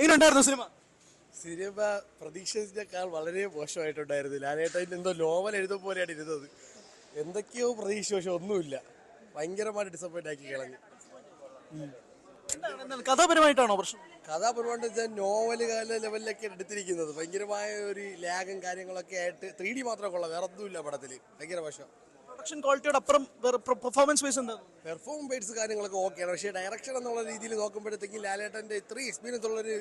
എങ്ങനെയുണ്ടായിരുന്നു cinema? Cinema പ്രതീക്ഷിച്ചേക്കാൾ വളരെ മോശമായിട്ടുണ്ടായിരുന്നു. ലാലേട്ടൻ എന്തോ നോവൽ എഴുതും പോലെയാണ് ഇരുന്നത്. എന്തൊക്കെയോ പ്രതീക്ഷ പക്ഷെ ഒന്നുമില്ല. ഭയങ്കരമായിട്ട് ഡിസപ്പോയിന്റ് ആക്കി കളഞ്ഞു. കഥാപരമായിട്ടാണോ പ്രശ്നം? കഥാപരമായിട്ട് വെച്ചാൽ നോവൽ കാല ലെവലിലൊക്കെ എടുത്തിരിക്കുന്നത്. ഭയങ്കരമായ ഒരു ലാഗും കാര്യങ്ങളൊക്കെ ആയിട്ട് ത്രീ ഡി മാത്രമേ കൊള്ളാം വേറെ ഒന്നുമില്ല പടത്തിൽ ഭയങ്കര മോശം. പ്രൊഡക്ഷൻ ക്വാളിറ്റിയുടെ അപ്പുറം പെർഫോമൻസ് വൈസ് എന്താണ് പെർഫോം ബേറ്റ്സ് കാര്യങ്ങളൊക്കെ ഓക്കെയാണ് പക്ഷേ ഡയറക്ഷൻ എന്നുള്ള രീതിയിൽ നോക്കുമ്പോഴത്തേക്കും ലാലേട്ടന്റെ ഇത്രയും എക്സ്പീരിയൻസ് ഉള്ളൊരു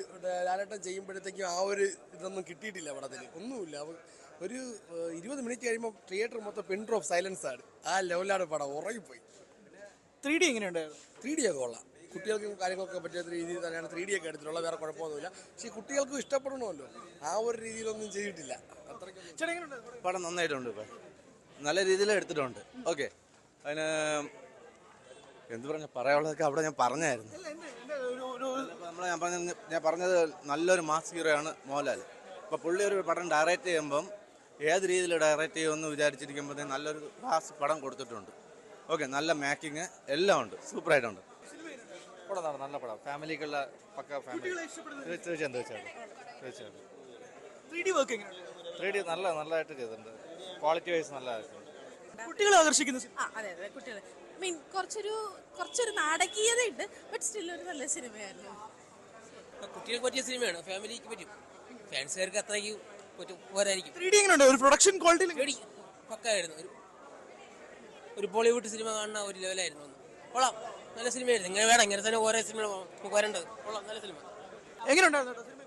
ലാലേട്ടൻ ചെയ്യുമ്പോഴത്തേക്കും ആ ഒരു ഇതൊന്നും കിട്ടിയിട്ടില്ല പടത്തിൽ ഒന്നുമില്ല. ഒരു ഇരുപത് മിനിറ്റ് കഴിയുമ്പോൾ തിയേറ്റർ മൊത്തം പെൻ ഡ്രോപ്പ് സൈലൻസ് ആണ്. ആ ലെവലാണ് പടം ഉറങ്ങിപ്പോയി. ത്രീ ഡി എങ്ങനെയുണ്ടായിരുന്നു? ത്രീ ഡി ഒക്കെ കൊള്ളാം. കുട്ടികൾക്കും കാര്യങ്ങളൊക്കെ പറ്റിയ രീതിയിൽ തന്നെയാണ് ത്രീ ഡി ഒക്കെ എടുത്തിട്ടുള്ളത്. വേറെ കുഴപ്പമൊന്നുമില്ല. പക്ഷേ കുട്ടികൾക്കും ഇഷ്ടപ്പെടണമല്ലോ. ആ ഒരു രീതിയിലൊന്നും ചെയ്തിട്ടില്ല. അത്രയ്ക്ക് പടം നന്നായിട്ടുണ്ട് ഇപ്പം. നല്ല രീതിയിൽ എടുത്തിട്ടുണ്ട്. ഓക്കെ. അതിന് എന്ത് പറഞ്ഞ പറയാനുള്ളതൊക്കെ അവിടെ ഞാൻ പറഞ്ഞായിരുന്നു. നമ്മൾ ഞാൻ പറഞ്ഞ ഞാൻ പറഞ്ഞത് നല്ലൊരു മാസ് ഹീറോ ആണ് മോഹൻലാൽ. അപ്പൊ പുള്ളി ഒരു പടം ഡയറക്റ്റ് ചെയ്യുമ്പം ഏത് രീതിയിൽ ഡയറക്റ്റ് ചെയ്യുമെന്ന് വിചാരിച്ചിരിക്കുമ്പോൾ നല്ലൊരു മാസ് പടം കൊടുത്തിട്ടുണ്ട്. ഓക്കെ നല്ല മേക്കിങ് എല്ലാം ഉണ്ട്. സൂപ്പറായിട്ടുണ്ട് പടം നടന്നു നല്ല പടം. ഫാമിലിക്കുള്ള പക്ക ഫാമിലി തീർച്ചയായിട്ടും തീർച്ചയായിട്ടും തീർച്ചയായിട്ടും ത്രീ ഡി നല്ല നല്ലതായിട്ട് ചെയ്തിട്ടുണ്ട്. ക്വാളിറ്റി വൈസ് നല്ലതായിരുന്നു. കുട്ടികളെ ആകർഷിക്കുന്ന സിനിമ ആ അതെ അതെ കുട്ടികൾ മീൻ കുറച്ചൊരു കുറച്ചൊരു നാടകീയതയുണ്ട് ബട്ട് സ്റ്റിൽ ഒരു നല്ല സിനിമയായിരുന്നു. കുട്ടികൾക്ക് പറ്റിയ സിനിമയാണ്? ഫാമിലിക്ക് പറ്റും. ഫാൻസുകാർക്ക് അത്രയ്ക്ക് പറ്റും പോരായിരിക്കും. ത്രീ ഡി എങ്ങനെയുണ്ട്? ഒരു പ്രൊഡക്ഷൻ ക്വാളിറ്റി പേടി പക്കായിരുന്നു. ഒരു ഒരു ബോളിവുഡ് സിനിമ കാണുന്ന ഒരു ലെവലായിരുന്നു അന്ന്. കൊള്ളാം. നല്ല സിനിമയായിരുന്നു. ഇങ്ങനെ വേണം. ഇങ്ങനെ തന്നെ ഓരോ സിനിമ വരേണ്ടത്. കൊള്ളാം. നല്ല സിനിമ. എങ്ങനെയുണ്ടായിരുന്നു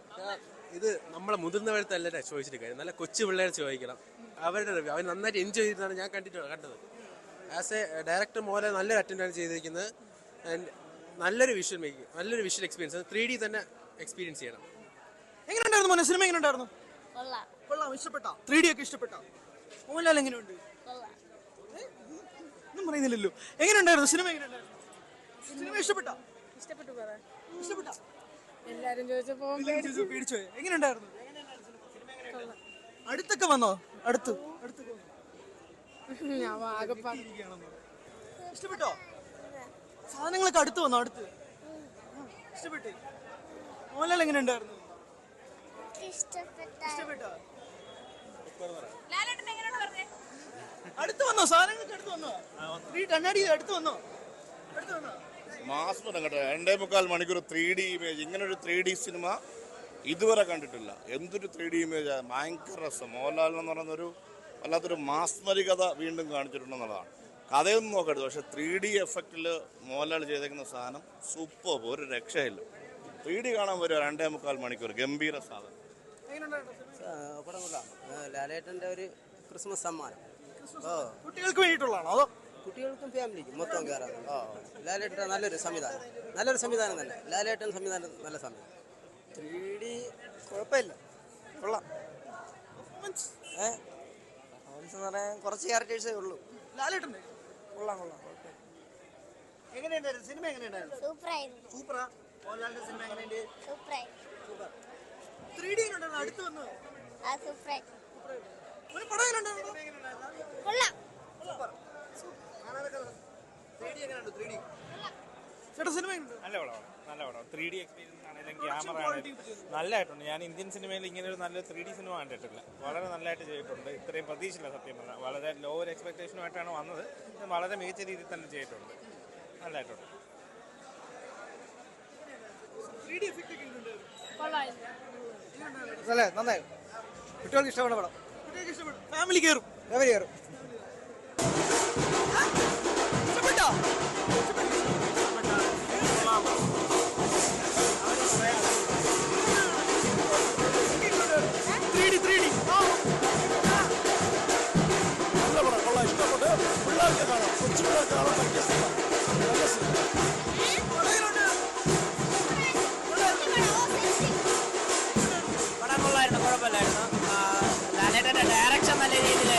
ഇത് നമ്മളെ മുതിർന്നവരത്തല്ല ചോദിച്ചിട്ട് കാര്യം നല്ല കൊച്ചു പിള്ളേരെ ചോദിക്കണം. അവരുടെ റിവ്യൂ അവർ നന്നായിട്ട് എൻജോയ് ചെയ്തിട്ടാണ് ഞാൻ കണ്ടിട്ട് കണ്ടത്. ആസ് എ ഡയറക്ടർ മോലെ നല്ലൊരു അറ്റൻഡാണ് ചെയ്തിരിക്കുന്നത്. ആൻഡ് നല്ലൊരു വിഷ്വൽ മേക്കിംഗ് നല്ലൊരു വിഷ്വൽ എക്സ്പീരിയൻസ് ത്രീ ഡി തന്നെ എക്സ്പീരിയൻസ് ചെയ്യണം. എങ്ങനെയുണ്ടായിരുന്നു മോനെ? സിനിമ എങ്ങനെയുണ്ടായിരുന്നു? കൊള്ളാം. ഇഷ്ടപ്പെട്ട? ത്രീ ഡി ഒക്കെ ഇഷ്ടപ്പെട്ട? മോഹൻലാൽ എങ്ങനെയുണ്ട്? ഒന്നും പറയുന്നില്ലല്ലോ. എങ്ങനെയുണ്ടായിരുന്നു? സിനിമ എങ്ങനെയുണ്ടായിരുന്നു? സിനിമ ഇഷ്ടപ്പെട്ട? ഇഷ്ടപ്പെട്ടു ഇഷ്ടപ്പെട്ട? എല്ലാരും ചോദിച്ചപ്പോ പേടിച്ചു പോയോ? എങ്ങനെയുണ്ടായിരുന്നു? അടുത്തൊക്കെ വന്നോ? അടുത്ത്? ഇഷ്ടപ്പെട്ടോ? സാധനങ്ങളൊക്കെ അടുത്ത് വന്നോ? അടുത്ത്. ഇഷ്ടപ്പെട്ടേ. മോഹൻലാൽ എങ്ങനെയുണ്ടായിരുന്നു? ഇഷ്ടപ്പെട്ടോ. അടുത്ത് വന്നോ? സാധനങ്ങൾക്ക് അടുത്ത് വന്നോ? ഈ കണ്ണാടി അടുത്ത് വന്നോ? അടുത്ത് വന്നോ? മാസ് കേട്ടോ രണ്ടേ മുക്കാൽ മണിക്കൂർ ത്രീ ഡി ഇമേജ് ഇങ്ങനെ ഒരു ത്രീ ഡി സിനിമ ഇതുവരെ കണ്ടിട്ടില്ല. എന്തൊരു ത്രീ ഡി ഇമേജ് ഭയങ്കര രസം. മോഹൻലാൽ എന്ന് പറയുന്നൊരു വല്ലാത്തൊരു മാസ്മരികത വീണ്ടും കാണിച്ചിട്ടുണ്ടെന്നുള്ളതാണ്. കഥയൊന്നും നോക്കരുത് പക്ഷേ ത്രീ ഡി എഫക്റ്റിൽ മോഹൻലാൽ ചെയ്തേക്കുന്ന സാധനം സൂപ്പർ ഒരു രക്ഷയില്ല. ത്രീ ഡി കാണാൻ വരുമോ രണ്ടേ മുക്കാൽ മണിക്കൂർ ഗംഭീര സാധനം. ലാലേട്ടന്റെ ഒരു ക്രിസ്മസ് സമ്മാനം. ഓ കുട്ടികൾക്ക് വേണ്ടിയിട്ടുള്ളതാണോ? അതോ കുട്ടികൾക്കും ഫാമിലിക്കും മൊത്തം കയറാം ഓ ലാലേട്ടൻ നല്ലൊരു സംവിധാനം. നല്ലൊരു സംവിധാനം തന്നെ. ലാലേട്ടൻ സംവിധാനം നല്ല സംവിധാനം. ത്രീ ഡി കുഴപ്പമില്ല. കൊള്ളാം. ഏ? പെർഫോമൻസ് എന്ന് പറയാൻ കുറച്ച് ക്യാരക്ടേഴ്സേ ഉള്ളൂ. ലാലേട്ടൻ കൊള്ളാം കൊള്ളാം എങ്ങനെയുണ്ടായിരുന്നു? സിനിമ എങ്ങനെയുണ്ടായിരുന്നു? സൂപ്പറായിരുന്നു. സൂപ്പറാ മോഹൻലാലിന്റെ സിനിമ എങ്ങനെയുണ്ട്? സൂപ്പർ ത്രീ ഡി അടുത്ത് വന്ന്? ആ സൂപ്പറായി ഒരു പടം എങ്ങനെയുണ്ടായിരുന്നു? കൊള്ളാം. സിനിമ എങ്ങനെയുണ്ട് നല്ല നല്ല പടം ത്രീ ഡി എക്സ്പീരിയൻസ് ആണെങ്കിലും ക്യാമറ ആണെങ്കിലും നല്ലതായിട്ടുണ്ട്. ഞാൻ ഇന്ത്യൻ സിനിമയിൽ ഇങ്ങനെ ഒരു നല്ല ത്രീ ഡി സിനിമ കണ്ടിട്ടില്ല. വളരെ നല്ലതായിട്ട് ചെയ്തിട്ടുണ്ട്. ഇത്രയും പ്രതീക്ഷയില്ല സത്യം പറഞ്ഞാൽ. വളരെ ലോ ഒരു എക്സ്പെക്ടേഷനുമായിട്ടാണ് വന്നത്. ഇത് വളരെ മികച്ച രീതിയിൽ തന്നെ ചെയ്തിട്ടുണ്ട്. നല്ലതായിട്ടുണ്ട്. നന്നായി. കുട്ടികൾക്ക് ഇഷ്ടപ്പെട്ട പടം. കുട്ടികൾക്ക് ഇഷ്ടപ്പെടും ഫാമിലി കയറും. ഫാമിലി കയറും. പടം കൊള്ളായിരുന്നു കുഴപ്പമില്ലായിരുന്നു. ലാലേട്ടന്റെ ഡയറക്ഷൻ നല്ല രീതിയിൽ